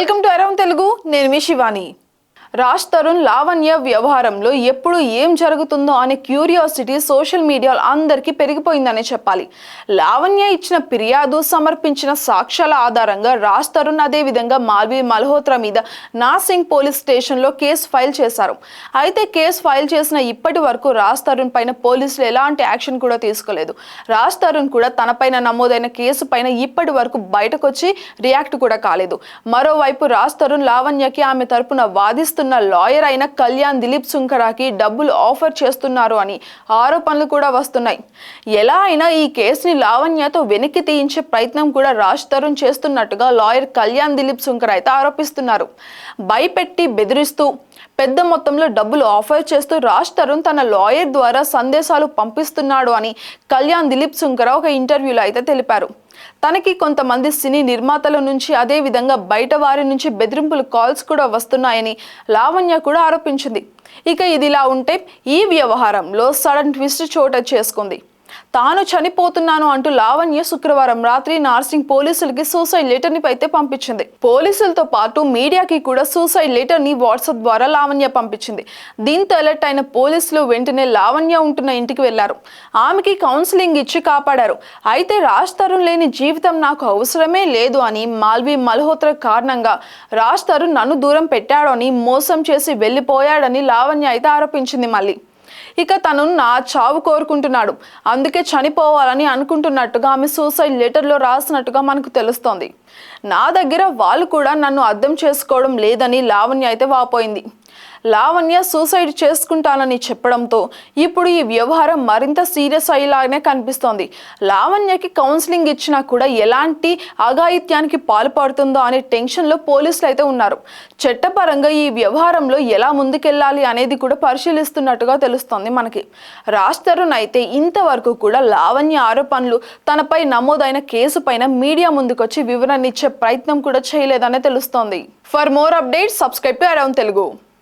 Welcome to around Telugu నేను మీ శివాని. రాజ్ తరుణ్ లావణ్య వ్యవహారంలో ఎప్పుడు ఏం జరుగుతుందో అనే క్యూరియాసిటీ సోషల్ మీడియాలో అందరికీ పెరిగిపోయిందనే చెప్పాలి. లావణ్య ఇచ్చిన ఫిర్యాదు సమర్పించిన సాక్ష్యాల ఆధారంగా రాజ్ తరుణ్ అదేవిధంగా మాల్వి మల్హోత్రా మీద నాసింగ్ పోలీస్ స్టేషన్లో కేసు ఫైల్ చేశారు. అయితే కేసు ఫైల్ చేసిన ఇప్పటి వరకు రాజ్ తరుణ్ పైన పోలీసులు ఎలాంటి యాక్షన్ కూడా తీసుకోలేదు. రాజ్ తరుణ్ కూడా తనపైన నమోదైన కేసు పైన ఇప్పటి వరకు బయటకొచ్చి రియాక్ట్ కూడా కాలేదు. మరోవైపు రాజ్ తరుణ్ లావణ్యకి ఆమె తరపున వాదిస్తున్న లాయర్ అయిన కళ్యాణ్ దిలీప్ సుంకరాకి డబ్బులు ఆఫర్ చేస్తున్నారు అని ఆరోపణలు కూడా వస్తున్నాయి. ఎలా అయినా ఈ కేసుని లావణ్యతో వెనక్కి తీయించే ప్రయత్నం కూడా రాజ్ తరుణ్ చేస్తున్నట్టుగా లాయర్ కళ్యాణ్ దిలీప్ సుంకర్ అయితే ఆరోపిస్తున్నారు. భయపెట్టి బెదిరిస్తూ పెద్ద మొత్తంలో డబ్బులు ఆఫర్ చేస్తూ రాజ్ తరుణ్ తన లాయర్ ద్వారా సందేశాలు పంపిస్తున్నాడు అని కళ్యాణ్ దిలీప్ సుంకర ఒక ఇంటర్వ్యూలో అయితే తెలిపారు. తనకి కొంతమంది సినీ నిర్మాతల నుంచి అదేవిధంగా బయట వారి నుంచి బెదిరింపులు కాల్స్ కూడా వస్తున్నాయని లావణ్య కూడా ఆరోపించింది. ఇక ఇదిలా ఉంటే ఈ వ్యవహారంలో సడన్ ట్విస్ట్ చోట చేసుకుంది. తాను చనిపోతున్నాను అంటూ లావణ్య శుక్రవారం రాత్రి నార్సింగ్ పోలీసులకి సూసైడ్ లెటర్ని అయితే పంపించింది. పోలీసులతో పాటు మీడియాకి కూడా సూసైడ్ లెటర్ని వాట్సాప్ ద్వారా లావణ్య పంపించింది. దీంతో అలర్ట్ అయిన పోలీసులు వెంటనే లావణ్య ఉంటున్న ఇంటికి వెళ్ళారు. ఆమెకి కౌన్సిలింగ్ ఇచ్చి కాపాడారు. అయితే రాజ్ తరుణ్ లేని జీవితం నాకు అవసరమే లేదు అని మాల్వి మల్హోత్రా కారణంగా రాజ్ తరుణ్ నన్ను దూరం పెట్టాడు అని మోసం చేసి వెళ్ళిపోయాడని లావణ్య అయితే ఆరోపించింది మళ్ళీ. ఇక తను నా చావు కోరుకుంటున్నాడు. అందుకే చనిపోవాలని అనుకుంటున్నట్టుగా ఆమె సూసైడ్ లెటర్లో రాసినట్టుగా మనకు తెలుస్తోంది. నా దగ్గర వాళ్ళు కూడా నన్ను అర్థం చేసుకోవడం లేదని లావణ్య అయితే వాపోయింది. లావణ్య సూసైడ్ చేసుకుంటానని చెప్పడంతో ఇప్పుడు ఈ వ్యవహారం మరింత సీరియస్ అయ్యేలాగానే కనిపిస్తోంది. లావణ్యకి కౌన్సిలింగ్ ఇచ్చినా కూడా ఎలాంటి అఘాయిత్యానికి పాల్పడుతుందో అనే టెన్షన్లో పోలీసులు అయితే ఉన్నారు. చట్టపరంగా ఈ వ్యవహారంలో ఎలా ముందుకెళ్ళాలి అనేది కూడా పరిశీలిస్తున్నట్టుగా తెలుస్తోంది మనకి. రాజ్ తరుణ్ అయితే ఇంతవరకు కూడా లావణ్య ఆరోపణలు తనపై నమోదైన కేసు పైన మీడియా ముందుకొచ్చి వివరణ ఇచ్చే ప్రయత్నం కూడా చేయలేదనే తెలుస్తోంది. For more updates subscribe to around Telugu